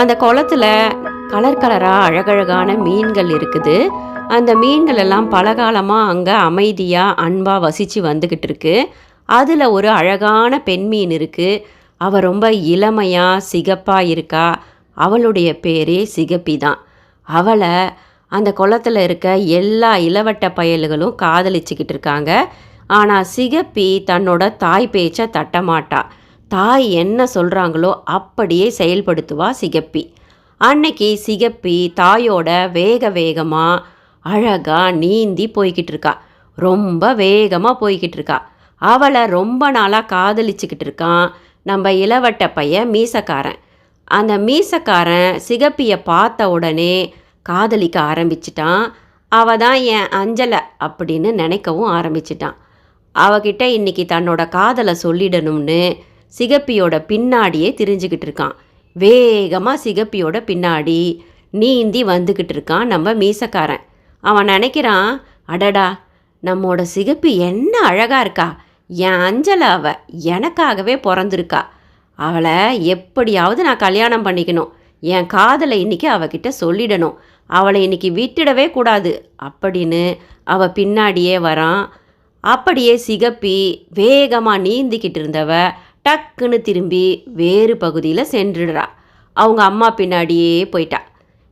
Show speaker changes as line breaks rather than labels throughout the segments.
அந்த குளத்தில் கலர் கலராக அழகழகான மீன்கள் இருக்குது. அந்த மீன்கள் எல்லாம் பலகாலமாக அங்கே அமைதியாக அன்பாக வசித்து வந்துக்கிட்டு இருக்கு. அதில் ஒரு அழகான பெண் மீன் இருக்குது அவள் ரொம்ப இளமையாக சிகப்பாக இருக்கா? அவளுடைய பேரே சிகப்பி தான். அவளை அந்த குளத்தில் இருக்க எல்லா இளவட்ட பயல்களும் காதலிச்சுக்கிட்டு இருக்காங்க. ஆனால் சிகப்பி தன்னோட தாய் பேச்சை தட்டமாட்டாள் தாய் என்ன சொல்கிறாங்களோ அப்படியே செயல்படுத்துவா சிகப்பி. அன்னைக்கு சிகப்பி தாயோட வேக வேகமாக அழகாக நீந்தி போய்கிட்டு இருக்கா. ரொம்ப வேகமாக போய்கிட்டு இருக்கா. அவளை ரொம்ப நாளாக காதலிச்சுக்கிட்டு இருக்கான் நம்ம இளவட்ட பையன் மீசக்காரன். அந்த மீசக்காரன் சிகப்பியை பார்த்த உடனே காதலிக்க ஆரம்பிச்சிட்டான். அவ தான் என் அஞ்சலை அப்படின்னு நினைக்கவும் ஆரம்பிச்சிட்டான். அவகிட்ட இன்னைக்கு தன்னோட காதலை சொல்லிடணும்னு சிகப்பியோட பின்னாடியே திரிஞ்சுக்கிட்டு இருக்கான். வேகமாக சிகப்பியோட பின்னாடி நீந்தி வந்துக்கிட்டு இருக்கான் நம்ம மீசக்காரன். அவன் நினைக்கிறான் அடடா நம்மோட சிகப்பி என்ன அழகாக இருக்கா? என் அஞ்சலை அவ எனக்காகவே பிறந்திருக்கா. அவளை எப்படியாவது நான் கல்யாணம் பண்ணிக்கணும். என் காதலை இன்னைக்கு அவகிட்ட சொல்லிடணும். அவளை இன்னைக்கு விட்டுடவே கூடாது அப்படின்னு அவ பின்னாடியே வரான். அப்படியே சிகப்பி வேகமாக நீந்திக்கிட்டு இருந்தவ டக்குன்னு திரும்பி வேறு பகுதியில் சென்றுடுறா. அவங்க அம்மா பின்னாடியே போயிட்டா.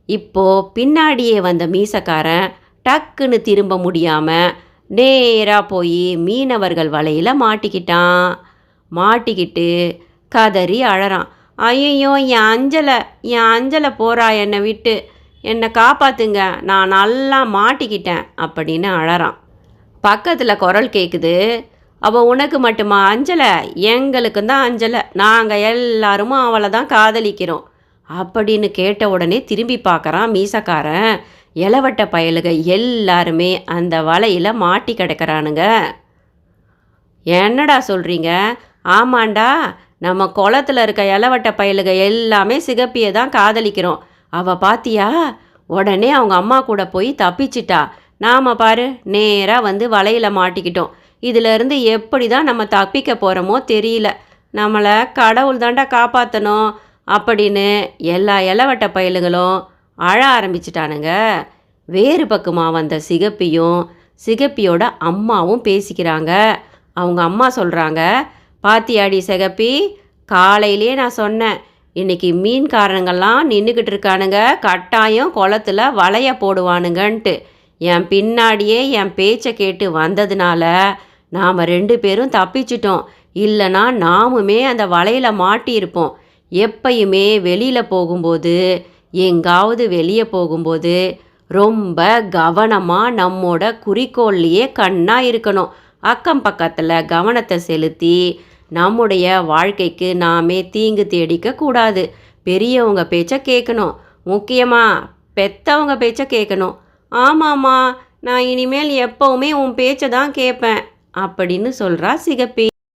இப்போது பின்னாடியே வந்த மீசக்காரன் டக்குன்னு திரும்ப முடியாமல் நேராக போய் மீனவர்கள் வலையில் மாட்டிக்கிட்டான். மாட்டிக்கிட்டு கதறி அழறான். ஐயோ என் அஞ்சலை என் அஞ்சலை போகிறா என்னை விட்டு. என்னை காப்பாத்துங்க. நான் நல்லா மாட்டிக்கிட்டேன் அப்படின்னு அழறான். பக்கத்தில் குரல் கேட்குது அவள் உனக்கு மட்டுமா? அஞ்சலை? எங்களுக்கு தான் அஞ்சலை. நாங்கள் எல்லாரும் அவளை தான் காதலிக்கிறோம். அப்படின்னு கேட்ட உடனே திரும்பி பார்க்குறான் மீசக்காரன். இளவட்ட பயலுக எல்லாருமே அந்த வலையில் மாட்டி கிடக்கிறானுங்க. என்னடா சொல்கிறீங்க ஆமாண்டா நம்ம குளத்துல இருக்க இளவட்ட பயலுக எல்லாமே சிகப்பியை தான் காதலிக்கிறோம். அவள் பாத்தியா? உடனே அவங்க அம்மா கூட போய் தப்பிச்சிட்டா. நாம் பாரு நேராக வந்து வலையில் மாட்டிக்கிட்டோம். இதிலிருந்து எப்படி தான் நம்ம தப்பிக்க போகிறோமோ தெரியல. நம்மளை கடவுள் தாண்டா காப்பாற்றணும் அப்படின்னு எல்லா இலவட்ட பயலுகளும் அழ ஆரம்பிச்சிட்டானுங்க. வேறு பக்கமாக வந்த சிகப்பியும் சிகப்பியோட அம்மாவும் பேசிக்கிறாங்க. அவங்க அம்மா சொல்கிறாங்க பாத்தியாடி சிகப்பி காலையிலே நான் சொன்னேன். இன்னைக்கு மீன்காரனுங்கள்லாம் நின்றுக்கிட்டு இருக்கானுங்க. கட்டாயம் குளத்துல வலைய போடுவானுங்கன்ட்டு. என் பின்னாடியே என் பேச்சை கேட்டு வந்ததுனால நாம் ரெண்டு பேரும் தப்பிச்சிட்டோம். இல்லைனா நாமுமே அந்த வலையில் மாட்டியிருப்போம். எப்பயுமே வெளியில் போகும்போது எங்காவது வெளியே போகும்போது ரொம்ப கவனமாக நம்மோட குறிக்கோள்லையே கண்ணாக இருக்கணும். அக்கம் பக்கத்தில் கவனத்தை செலுத்தி நம்முடைய வாழ்க்கைக்கு நாமே தீங்கு தேடிக்க கூடாது. பெரியவங்க பேச்சை கேட்கணும் முக்கியமாக பெத்தவங்க பேச்சை கேட்கணும் ஆமாம்மா நான் இனிமேல் எப்போவுமே உன் பேச்சை தான் கேட்பேன் அப்படின்னு சொல்கிறா சிகப்பி.